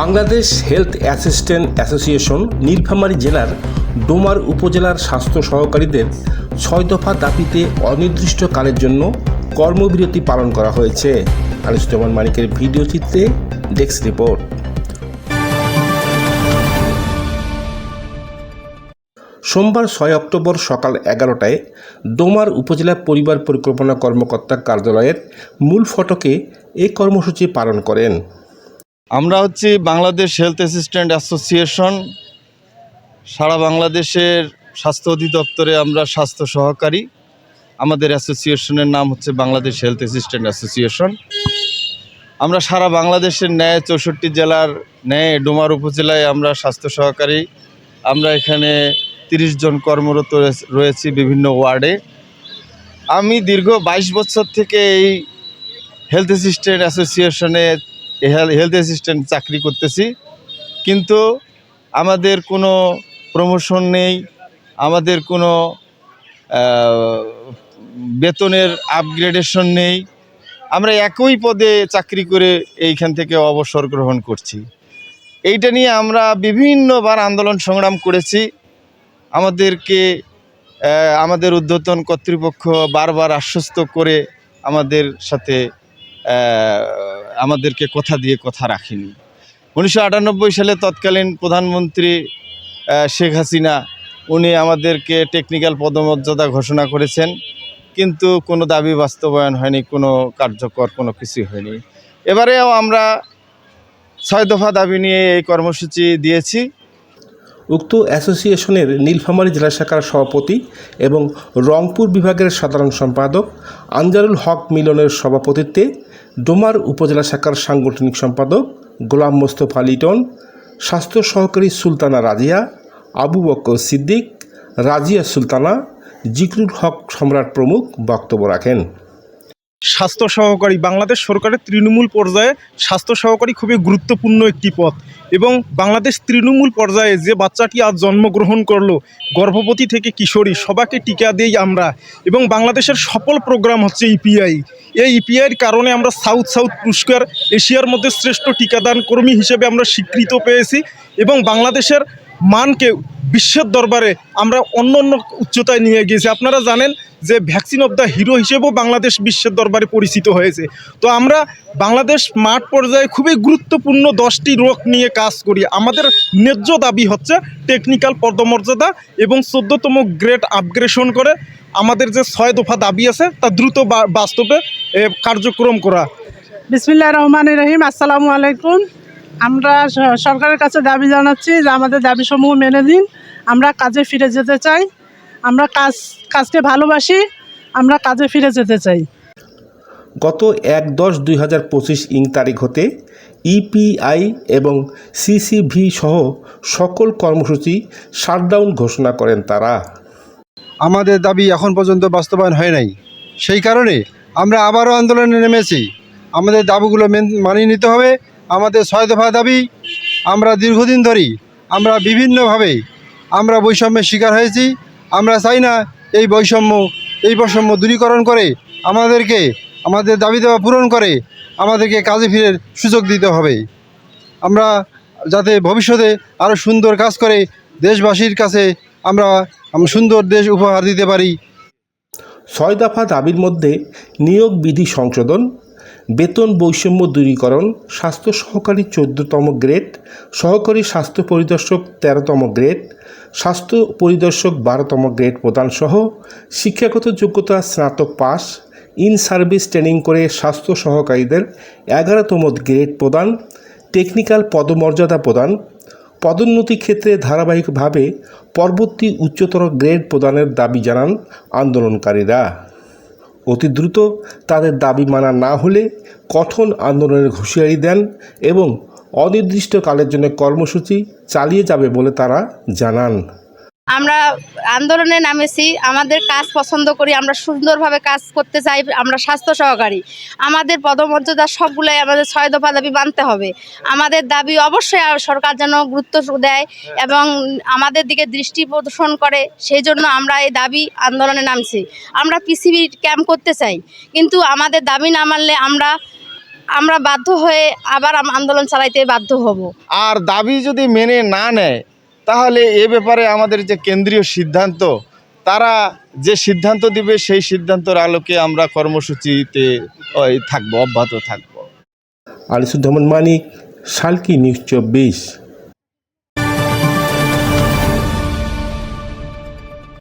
Bangladesh health assistant association Nilphamari জেলার ডোমার উপজেলার স্বাস্থ্য সহকারীদের ছয় দফা দাবিতে অনির্দিষ্টকালের জন্য কর্মবিরতি পালন করা হয়েছে। আনিসুজ্জামান মানিকের ভিডিও চিত্রে ডেস্ক রিপোর্ট। সোমবার ছয় অক্টোবর সকাল এগারোটায় ডোমার উপজেলা পরিবার পরিকল্পনা কর্মকর্তা কার্যালয়ের মূল ফটকে এই কর্মসূচি পালন করেন। আমরা হচ্ছি বাংলাদেশ হেলথ অ্যাসিস্ট্যান্ট অ্যাসোসিয়েশন সারা বাংলাদেশের স্বাস্থ্য অধিদপ্তরে আমরা স্বাস্থ্য সহকারী। আমাদের অ্যাসোসিয়েশনের নাম হচ্ছে বাংলাদেশ হেলথ অ্যাসিস্ট্যান্ট অ্যাসোসিয়েশন আমরা সারা বাংলাদেশের ন্যায় চৌষট্টি জেলার ন্যায় ডোমার উপজেলায় আমরা স্বাস্থ্য সহকারী। আমরা এখানে তিরিশ জন কর্মরত রয়েছে- বিভিন্ন ওয়ার্ডে। আমি দীর্ঘ বাইশ বছর থেকে এই হেলথ অ্যাসিস্ট্যান্ট অ্যাসোসিয়েশনে হেলথ অ্যাসিস্ট্যান্ট চাকরি করতেছি। কিন্তু আমাদের কোনো প্রমোশন নেই, আমাদের কোনো বেতনের আপগ্রেডেশন নেই। আমরা একই পদে চাকরি করে এইখান থেকে অবসর গ্রহণ করছি। এইটা নিয়ে আমরা বিভিন্নবার আন্দোলন সংগ্রাম করেছি। আমাদেরকে আমাদের ঊর্ধ্বতন কর্তৃপক্ষ বারবার আশ্বস্ত করে আমাদের সাথে আমাদেরকে কথা দিয়ে কথা রাখেনি। উনিশশো আটানব্বই সালে তৎকালীন প্রধানমন্ত্রী শেখ হাসিনা, উনি আমাদেরকে টেকনিক্যাল পদমর্যাদা ঘোষণা করেছেন, কিন্তু কোনো দাবি বাস্তবায়ন হয়নি, কোনো কার্যকর কোনো কিছুই হয়নি। এবারেও আমরা ছয় দফা দাবি নিয়ে এই কর্মসূচি দিয়েছি। উক্ত অ্যাসোসিয়েশনের নীলফামারী জেলা শাখার সভাপতি এবং রংপুর বিভাগের সাধারণ সম্পাদক আনজারুল হক মিলনের সভাপতিত্বে ডোমার উপজেলা শাখার সাংগঠনিক সম্পাদক গোলাম মোস্তফা লিটন স্বাস্থ্য সহকারী সুলতানা রাজিয়া, আবু বক্কর সিদ্দিক, রাজিয়া সুলতানা, জিকরুল হক সম্রাট প্রমুখ বক্তব্য রাখেন। স্বাস্থ্য সহকারী, বাংলাদেশ সরকারের তৃণমূল পর্যায়ে স্বাস্থ্য সহকারী খুবই গুরুত্বপূর্ণ একটি পথ এবং বাংলাদেশ তৃণমূল পর্যায়ে যে বাচ্চাটি আজ জন্মগ্রহণ করল, গর্ভবতী থেকে কিশোরী, সবাকে টিকা দেই আমরা এবং বাংলাদেশের সফল প্রোগ্রাম হচ্ছে ইপিআই এই ইপিআইয়ের কারণে আমরা সাউথ সাউথ পুরস্কার এশিয়ার মধ্যে শ্রেষ্ঠ টিকাদান কর্মী হিসেবে আমরা স্বীকৃত পেয়েছি এবং বাংলাদেশের মানকে বিশ্বের দরবারে আমরা অন্য অন্য উচ্চতায় নিয়ে গিয়েছি। আপনারা জানেন যে ভ্যাকসিন অফ দ্য হিরো হিসেবেও বাংলাদেশ বিশ্বের দরবারে পরিচিত হয়েছে। তো আমরা বাংলাদেশ মাঠ পর্যায়ে খুবই গুরুত্বপূর্ণ দশটি রোগ নিয়ে কাজ করি। আমাদের ন্যায্য দাবি হচ্ছে টেকনিক্যাল পদমর্যাদা এবং চোদ্দতম গ্রেড আপগ্রেশন করে। আমাদের যে ছয় দফা দাবি আছে, তা দ্রুত বাস্তবে কার্যক্রম করা। বিসমিল্লা রহমান রহিম। আসসালামু আলাইকুম। আমরা সরকারের কাছে দাবি জানাচ্ছি যে আমাদের দাবিসমূহ মেনে দিন আমরা কাজে ফিরে যেতে চাই। আমরা কাজ কাজকে ভালোবাসি। আমরা কাজে ফিরে যেতে চাই। গত এক দশ দুই হাজার পঁচিশ ইং তারিখ হতে ইপিআই এবং সিসিভি সহ সকল কর্মসূচি শাটডাউন ঘোষণা করেন তারা। আমাদের দাবি এখন পর্যন্ত বাস্তবায়ন হয় নাই। সেই কারণে আমরা আবারও আন্দোলনে নেমেছি। আমাদের দাবিগুলো মেন- মানিয়ে নিতে হবে। আমাদের ছয় দফা দাবি, আমরা দীর্ঘদিন ধরেই, আমরা বিভিন্নভাবে আমরা বৈষম্যের শিকার হয়েছি। আমরা চাই না এই বৈষম্য এই বৈষম্য দূরীকরণ করে আমাদেরকে, আমাদের দাবি দেওয়া পূরণ করে আমাদেরকে কাজে ফিরে সুযোগ দিতে হবে। আমরা যাতে ভবিষ্যতে আরও সুন্দর কাজ করে দেশবাসীর কাছে আমরা সুন্দর দেশ উপহার দিতে পারি। ছয় দফা দাবির মধ্যে নিয়োগ বিধি সংশোধন বেতন বৈষম্য দূরীকরণ, স্বাস্থ্য সহকারী চোদ্দতম গ্রেড, সহকারী স্বাস্থ্য পরিদর্শক তেরোতম গ্রেড, স্বাস্থ্য পরিদর্শক বারোতম গ্রেড প্রদানসহ শিক্ষাগত যোগ্যতা স্নাতক পাস ইন সার্ভিস ট্রেনিং করে স্বাস্থ্য সহকারীদের এগারোতম গ্রেড প্রদান, টেকনিক্যাল পদমর্যাদা প্রদান, পদোন্নতি ক্ষেত্রে ধারাবাহিকভাবে পরবর্তী উচ্চতর গ্রেড প্রদানের দাবি জানান আন্দোলনকারীরা। অতি দ্রুত তাদের দাবি মানা না হলে কঠোর আন্দোলনের হুঁশিয়ারি দেন এবং অনির্দিষ্টকালের জন্য কর্মসূচি চালিয়ে যাবে বলে তারা জানান। আমরা আন্দোলনে নামেছি, আমাদের কাজ পছন্দ করি, আমরা সুন্দরভাবে কাজ করতে চাই, আমরা স্বাস্থ্য সহকারী। আমাদের পদমর্যাদা সবগুলাই আমাদের ছয় দফা দাবি মানতে হবে। আমাদের দাবি অবশ্যই সরকার যেন গুরুত্ব দেয় এবং আমাদের দিকে দৃষ্টি প্রদর্শন করে সেই জন্য আমরা এই দাবি আন্দোলনে নামছি। আমরা পিসিবি ক্যাম্প করতে চাই, কিন্তু আমাদের দাবি না মানলে আমরা আমরা বাধ্য হয়ে আবার আন্দোলন চালাইতে বাধ্য হব। আর দাবি যদি মেনে না নেয় তাহলে এ ব্যাপারে আমাদের যে কেন্দ্রীয় সিদ্ধান্ত, তারা যে সিদ্ধান্ত দিবে, সেই সিদ্ধান্তের আলোকে আমরা কর্মসূচিতে থাকব, অব্যাহত থাকব। আনিসুজ্জামান মানিক, শালকি নিউজ চব্বিশ।